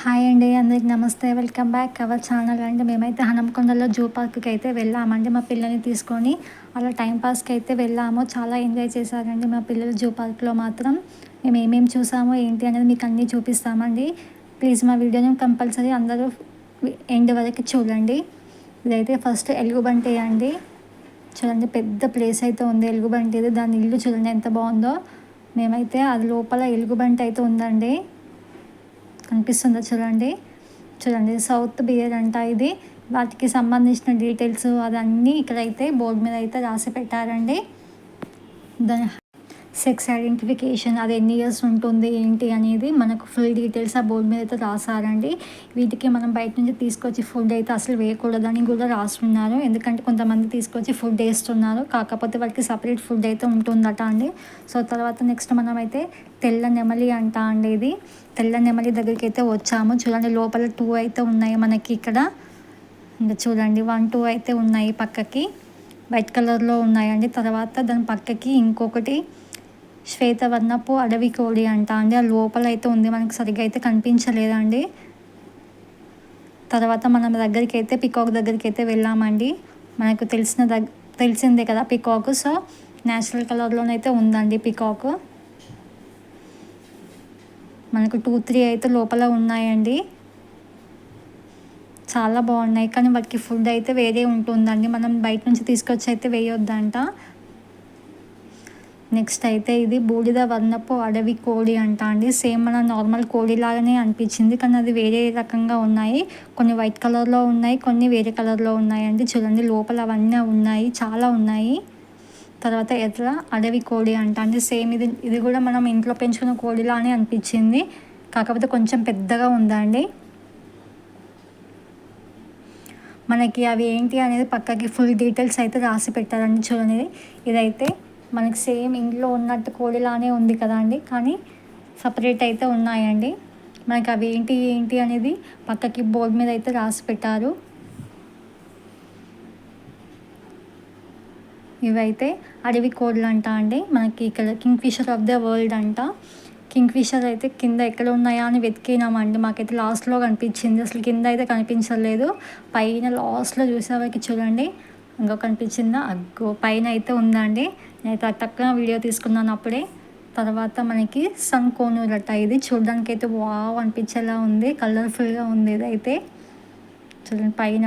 Hi అండి అందరికి నమస్తే. వెల్కమ్ బ్యాక్ అవర్ ఛానల్ అండి మేమైతే హనంకొండలో జూ పార్క్కి అయితే వెళ్ళామండి. మా పిల్లల్ని తీసుకొని అలా టైంపాస్కి అయితే వెళ్ళాము. చాలా ఎంజాయ్ చేశారండి మా పిల్లలు జూ పార్క్లో మాత్రం. మేము ఏమేమి చూసామో ఏంటి అనేది మీకు అన్నీ చూపిస్తామండి. ప్లీజ్ మా వీడియోని కంపల్సరీ అందరూ ఎండ్ వరకు చూడండి. ఇదైతే ఫస్ట్ ఎలుగుబంటి అండి. చూడండి పెద్ద ప్లేస్ అయితే ఉంది ఎలుగుబంటి దాని ఇల్లు చూడండి ఎంత బాగుందో. మేమైతే అది లోపల ఎలుగుబంటి అయితే ఉందండి. కనిపిస్తుందో చూడండి. చూడండి సౌత్ బియర్ అంట ఇది. వాటికి సంబంధించిన డీటెయిల్స్ అదన్నీ ఇక్కడైతే బోర్డు మీద అయితే రాసి పెట్టారండి. దాని సెక్స్ ఐడెంటిఫికేషన్ అది ఎన్ని ఇయర్స్ ఉంటుంది ఏంటి అనేది మనకు ఫుల్ డీటెయిల్స్ ఆ బోర్డు మీద అయితే రాసారండి వీటికి మనం బయట నుంచి తీసుకొచ్చి ఫుడ్ అయితే అసలు వేయకూడదని కూడా రాస్తున్నారు ఎందుకంటే కొంతమంది తీసుకొచ్చి ఫుడ్ వేస్తున్నారు. కాకపోతే వాళ్ళకి సపరేట్ ఫుడ్ అయితే ఉంటుందట అండి. సో తర్వాత నెక్స్ట్ మనమైతే తెల్ల నెమలి అంట అండి ఇది. తెల్ల నెమలి దగ్గరికి అయితే వచ్చాము. చూడండి లోపల టూ అయితే ఉన్నాయి మనకి ఇక్కడ. ఇంకా చూడండి వన్ టూ అయితే ఉన్నాయి పక్కకి. వైట్ కలర్లో ఉన్నాయండి. తర్వాత దాని పక్కకి ఇంకొకటి శ్వేతవర్ణపు అడవి కోడి అంట అండి. ఆ లోపల అయితే ఉంది. మనకు సరిగ్గా అయితే కనిపించలేదండి. తర్వాత మనం దగ్గరికి అయితే పికాక్ దగ్గరికి అయితే వెళ్ళామండి. మనకు తెలిసిన దగ్ తెలిసిందే కదా పికాక్. సో నేచురల్ కలర్లోనైతే ఉందండి పికాక్. మనకు టూ త్రీ అయితే లోపల ఉన్నాయండి. చాలా బాగున్నాయి. కానీ వాటికి ఫుడ్ అయితే వేరే ఉంటుందండి. మనం బయట నుంచి తీసుకొచ్చి అయితే వేయొద్దంట. నెక్స్ట్ అయితే ఇది బూడిద వర్ణపు అడవి కోడి అంట అండి. సేమ్ మన నార్మల్ కోడి లాగానే అనిపించింది. కానీ అది వేరే రకంగా ఉన్నాయి. కొన్ని వైట్ కలర్లో ఉన్నాయి కొన్ని వేరే కలర్లో ఉన్నాయండి చూడండి లోపల అవన్నీ ఉన్నాయి చాలా ఉన్నాయి. తర్వాత ఎర్ర అడవి కోడి అంట అండి. సేమ్ ఇది ఇది కూడా మనం ఇంట్లో పెంచుకున్న కోడిలానే అనిపించింది. కాకపోతే కొంచెం పెద్దగా ఉందండి మనకి అవి ఏంటి అనేది పక్కకి ఫుల్ డీటెయిల్స్ అయితే రాసి పెట్టారండి. చూడండి ఇదైతే మనకి సేమ్ ఇంట్లో ఉన్నట్టు కోడిలానే ఉంది కదా అండి. కానీ సపరేట్ అయితే ఉన్నాయండి. మనకి అవి ఏంటి ఏంటి అనేది పక్కకి బోర్డు మీద అయితే రాసి పెట్టారు. ఇవైతే అడవి కోళ్ళు అంట అండి. మనకి ఇక్కడ కింగ్ఫిషర్ ఆఫ్ ద వరల్డ్ అంట. కింగ్ఫిషర్ అయితే కింద ఎక్కడ ఉన్నాయా అని వెతికినామండి. మాకైతే లాస్ట్లో కనిపించింది. అసలు కింద అయితే కనిపించలేదు. పైన లాస్ట్లో చూసేవారికి చూడండి. ఇంకా కనిపించిందా అగ్గో పైన అయితే ఉందండి. నేనైతే తక్కువ వీడియో తీసుకున్నాను అప్పుడే. తర్వాత మనకి సన్ కోనూరట ఇది చూడడానికి అయితే వావ్ అనిపించేలా ఉంది. కలర్ఫుల్గా ఉంది ఇదైతే. చూడండి పైన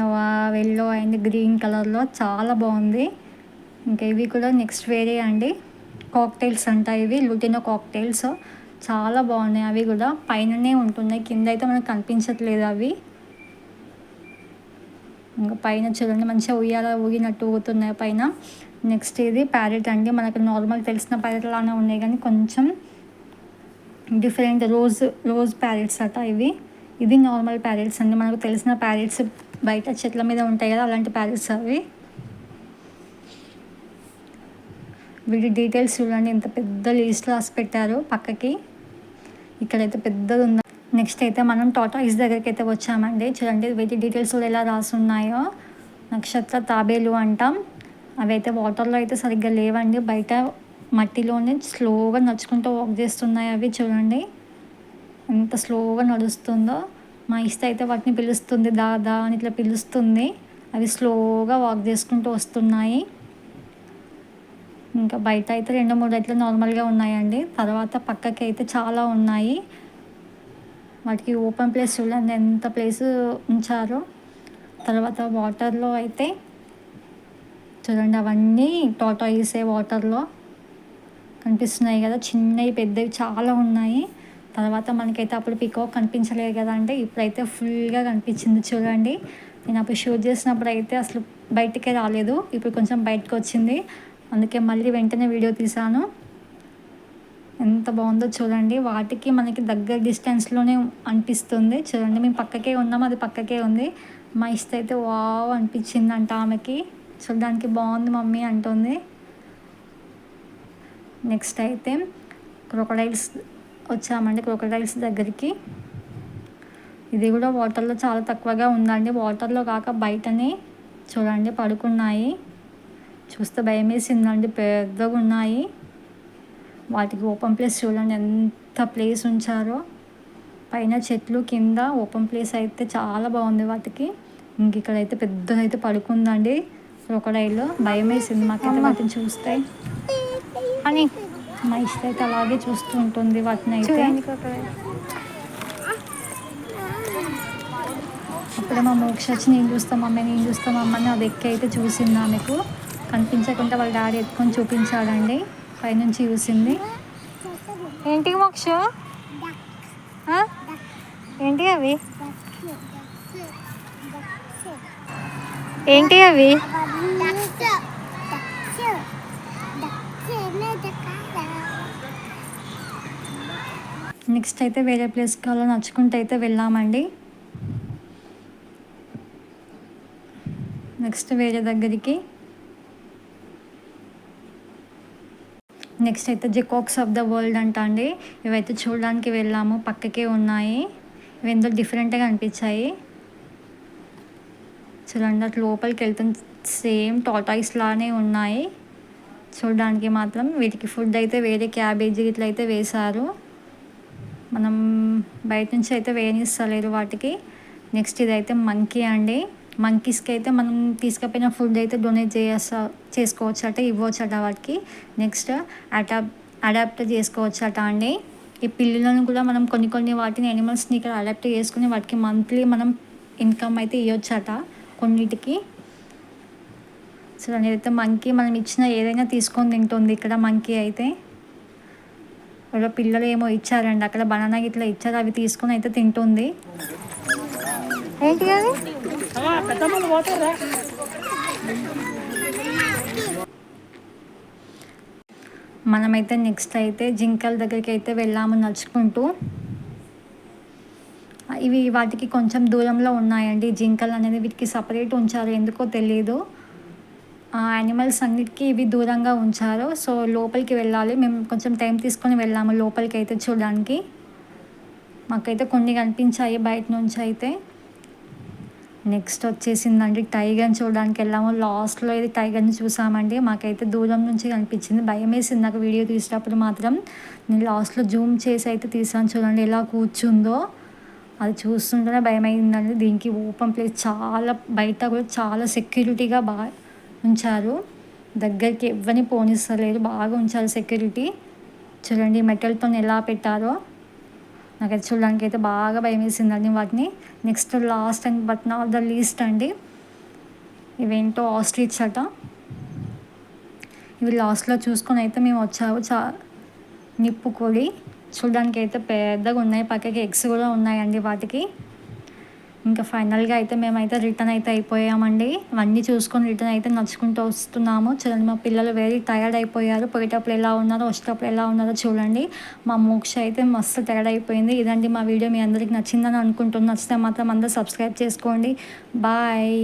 ఎల్లో అండ్ గ్రీన్ కలర్లో చాలా బాగుంది. ఇంకా ఇవి కూడా నెక్స్ట్ వేరే అండి. కాక్టైల్స్ అంట ఇవి లూటినో కాక్టైల్స్ చాలా బాగున్నాయి అవి కూడా. పైననే ఉంటున్నాయి. కింద అయితే మనకు కనిపించట్లేదు అవి. ఇంకా పైన చూడండి మంచిగా ఉయ్యాల ఊగినట్టు ఊగుతున్నాయి పైన. నెక్స్ట్ ఇది ప్యారెట్ అండి. మనకు నార్మల్ తెలిసిన ప్యారెట్ లానే ఉన్నాయి కానీ కొంచెం డిఫరెంట్ రోజ్ రోజ్ ప్యారెట్స్ అట ఇవి. ఇది నార్మల్ ప్యారెట్స్ అండి. మనకు తెలిసిన ప్యారెట్స్ బయట చెట్ల మీద ఉంటాయి కదా అలాంటి ప్యారెట్స్ అవి. వీటి డీటెయిల్స్ చూడండి. ఎంత పెద్ద లీస్ట్ రాసి పెట్టారు పక్కకి. ఇక్కడైతే పెద్దది ఉంది. నెక్స్ట్ అయితే మనం టాటాయిస్ దగ్గరికి అయితే వచ్చామండి. చూడండి వీటి డీటెయిల్స్ ఎలా రాసున్నాయో. నక్షత్ర తాబేలు అంటాం. అవి అయితే వాటర్లో అయితే సరిగ్గా లేవండి. బయట మట్టిలోనే స్లోగా నడుచుకుంటూ వాక్ చేస్తున్నాయి అవి చూడండి. ఎంత స్లోగా నడుస్తుందో. మా ఇష్ట అయితే వాటిని పిలుస్తుంది. దాదా అని ఇట్లా పిలుస్తుంది. అవి స్లోగా వాక్ చేసుకుంటూ వస్తున్నాయి. ఇంకా బయట అయితే రెండు మూడు అయితే నార్మల్గా ఉన్నాయండి. తర్వాత పక్కకి అయితే చాలా ఉన్నాయి. వాటికి ఓపెన్ ప్లేస్ చూడండి ఎంత ప్లేస్ ఉంచారో. తర్వాత వాటర్లో అయితే చూడండి అవన్నీ టాటాయిసే వాటర్లో కనిపిస్తున్నాయి కదా చిన్నవి పెద్దవి చాలా ఉన్నాయి. తర్వాత మనకైతే అప్పుడు పికో కనిపించలేదు కదా అంటే ఇప్పుడైతే ఫుల్గా కనిపించింది చూడండి. నేను అప్పుడు షూట్ చేసినప్పుడు అయితే అసలు బయటికే రాలేదు ఇప్పుడు కొంచెం బయటకు వచ్చింది అందుకే మళ్ళీ వెంటనే వీడియో తీశాను. ఎంత బాగుందో చూడండి. వాటికి మనకి దగ్గర డిస్టెన్స్లోనే అనిపిస్తుంది. చూడండి మేము పక్కకే ఉన్నాం. అది పక్కకే ఉంది. మా ఇష్ట అయితే వావ్ అనిపించింది అంట ఆమెకి. చూడడానికి బాగుంది మమ్మీ అంటుంది. నెక్స్ట్ అయితే క్రొకడైల్స్ వచ్చామండి. క్రొకడైల్స్ దగ్గరికి. ఇది కూడా వాటర్లో చాలా తక్కువగా ఉందండి. వాటర్లో కాక బయటనే చూడండి పడుకున్నాయి. చూస్తే భయం వేసిందండి పెద్దగా ఉన్నాయి వాటికి ఓపెన్ ప్లేస్ చూడండి ఎంత ప్లేస్ ఉంచారో. పైన చెట్లు కింద ఓపెన్ ప్లేస్ అయితే చాలా బాగుంది వాటికి. ఇంక ఇక్కడైతే పెద్దదైతే పడుకుందండి. క్రొకడైల్ భయం వేసింది మాకైతే వాటిని చూస్తే. అని మా ఇష్ట అయితే అలాగే చూస్తూ ఉంటుంది వాటిని అయితే అప్పుడే మా మోక్ష వచ్చి నేను చూస్తాం మమ్మీ నేను చూస్తాం అమ్మని అది ఎక్కి అయితే చూసింది ఆమెకు. కనిపించకుండా వాళ్ళ డాడీ ఎత్తుకొని చూపించాడండి. పైనుంచి చూసింది. ఏంటి మోక్ష? ఏంటి అవి? ఏంటి అవి? నెక్స్ట్ అయితే వేరే ప్లేస్కి అలా నచ్చుకుంటూ అయితే వెళ్ళామండి నెక్స్ట్ వేరే దగ్గరికి. నెక్స్ట్ అయితే జికాక్స్ ఆఫ్ ద వరల్డ్ అంట అండి ఇవైతే చూడడానికి వెళ్ళాము. పక్కకే ఉన్నాయి. ఇవి ఎందుకు డిఫరెంట్గా అనిపించాయి? చూడండి అటు లోపలికి వెళ్తున్న సేమ్ టాటాయిస్ లానే ఉన్నాయి. చూడడానికి మాత్రం వీటికి ఫుడ్ అయితే వేరే క్యాబేజీ ఇట్లా అయితే వేశారు. మనం బయట నుంచి అయితే వేయనిస్తలేరు వాటికి. నెక్స్ట్ ఇదైతే మంకీ అండి. మంకీస్కి అయితే మనం తీసుకుపోయిన ఫుడ్ అయితే డొనేట్ చేస్తా ఇవ్వచ్చు అట వాటికి నెక్స్ట్ అడాప్ట్ చేసుకోవచ్చు అట అండి. ఈ పిల్లులను కూడా మనం కొన్ని కొన్ని వాటిని యానిమల్స్ని ఇక్కడ అడాప్ట్ చేసుకుని వాటికి మంత్లీ మనం ఇన్కమ్ అయితే ఇవ్వచ్చట కొన్నిటికి. సో అయితే మంకీ మనం ఇచ్చిన ఏదైనా తీసుకొని తింటుంది ఇక్కడ మంకీ అయితే. వాళ్ళ పిల్లలు ఏమో ఇచ్చారండి. అక్కడ బనానా ఇట్లా ఇచ్చారు అవి తీసుకొని అయితే తింటుంది. ఏంటి అది? మనమైతే నెక్స్ట్ అయితే జింకల దగ్గరికి అయితే వెళ్ళాము నడుచుకుంటూ. ఇవి వాటికి కొంచెం దూరంలో ఉన్నాయండి. జింకలు అనేది వీటికి సపరేట్ ఉంచారు. ఎందుకో తెలియదు ఆ యానిమల్స్ అన్నిటికీ ఇవి దూరంగా ఉంచారు. సో లోపలికి వెళ్ళాలి. మేము కొంచెం టైం తీసుకొని వెళ్ళాము లోపలికి అయితే చూడడానికి. మాకైతే కొన్ని కనిపించాయి బయట నుంచి అయితే. నెక్స్ట్ వచ్చేసిందండి టైగర్ని చూడడానికి వెళ్ళాము. లాస్ట్లో ఇది టైగర్ని చూసామండి. మాకైతే దూరం నుంచి కనిపించింది. భయం వేసింది నాకు వీడియో తీసేటప్పుడు మాత్రం. నేను లాస్ట్లో జూమ్ చేసి అయితే తీసాను చూడండి ఎలా కూర్చుందో. అది చూస్తుంటేనే భయం అయిందండి దీనికి ఓపెన్ ప్లేస్ చాలా బయట కూడా చాలా సెక్యూరిటీగా బాగా ఉంచారు. దగ్గరికి ఎవరిని పోనిస్తలేరు బాగా ఉంచారు సెక్యూరిటీ. చూడండి మెటల్తో ఎలా పెట్టారో. నాకైతే చూడడానికి అయితే బాగా భయం వేసిందండి వాటిని. Next last and but not the least అండి. ఇవేంటో ఆస్ట్రిచ్ అట. ఇవి లాస్ట్లో చూసుకొని అయితే మేము వచ్చాము. చా నిప్పు కోడి. చూడడానికి అయితే పెద్దగా ఉన్నాయి పక్కకి ఎగ్స్ కూడా ఉన్నాయండి వాటికి. ఇంకా ఫైనల్గా అయితే మేమైతే రిటర్న్ అయితే అయిపోయామండి. అవన్నీ చూసుకొని రిటర్న్ అయితే నడుచుకుంటూ వస్తున్నాము. చూడండి మా పిల్లలు వెరీ టైర్డ్ అయిపోయారు. పోయేటప్పుడు ఎలా ఉన్నారో వచ్చేటప్పుడు ఎలా ఉన్నారో చూడండి. మా మోక్ష అయితే మస్తు టైర్డ్ అయిపోయింది. ఇదండి మా వీడియో. మీ అందరికి నచ్చిందని అనుకుంటున్నాను నచ్చితే మాత్రం అందరూ సబ్స్క్రైబ్ చేసుకోండి. బాయ్